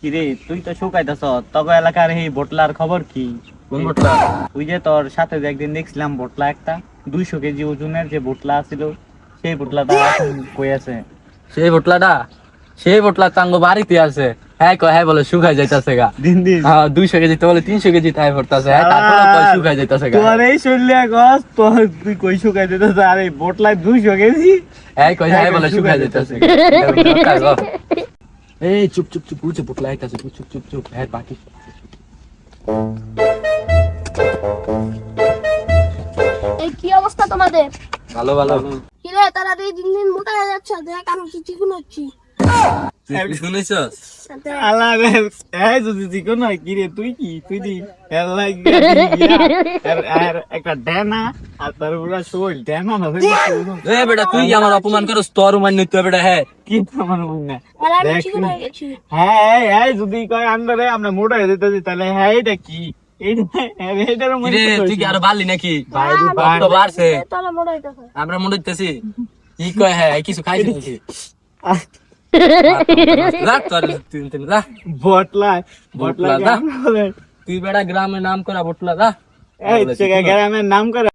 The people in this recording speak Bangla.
কিরে তুই তো শুকাইতেছ তবে এলাকার এই বোটলার খবর কি? কোন বটলা? ওই যে তোর সাথে একদিন দেখছিলাম বোটলা একটা দুইশো কেজি ওজনের যে বোটলা ছিল সেই বোটলাটা কই আছে? সেই বটলাটা? সেই বটলা চাঙ্গ বাড়িতে আছে। হ্যাঁ কয় হ্যাঁ বলে শুকাই যাইতাছে গা। দিন দিন। হ্যাঁ দুইশো কেজি তো বলে তিনশো কেজি তাই ভরতাছে হ্যাঁ তারপরে কয় শুকাই যাইতাছে গা। তোর এই শরীরে গছ তোর তুই কই শুকাই দিতেছ আর বোটলায় দুইশো কেজি? হ্যাঁ কয় হ্যাঁ বলে শুকাই যাইতাছে এই চুপ চুপ চুপ বুঝে বুট লাইট চুপ চুপ চুপ চুপ হ্যাঁ বাকি। এই কি অবস্থা তোমাদের? ভালো ভালো। কি রে তারা দিন দিন দিন মোটা হয়ে যাচ্ছে দেখ আমি কি চিকুন হচ্ছি। অপমান করস? তোর মান্য তুই বেটা হ্যাঁ। কি আমার মনে। হয়ে। হ্যাঁ হ্যাঁ যদি কয় আন্দারে আমরা মোটা হয়ে যেতেছি তাহলে হ্যাঁ এটা কি? আমরা মনে হইতেছি। কি কয় হ্যাঁ কিছু খাইছি তুই বেড়া গ্রামের নাম করা বটলা দা গ্রামের নাম করে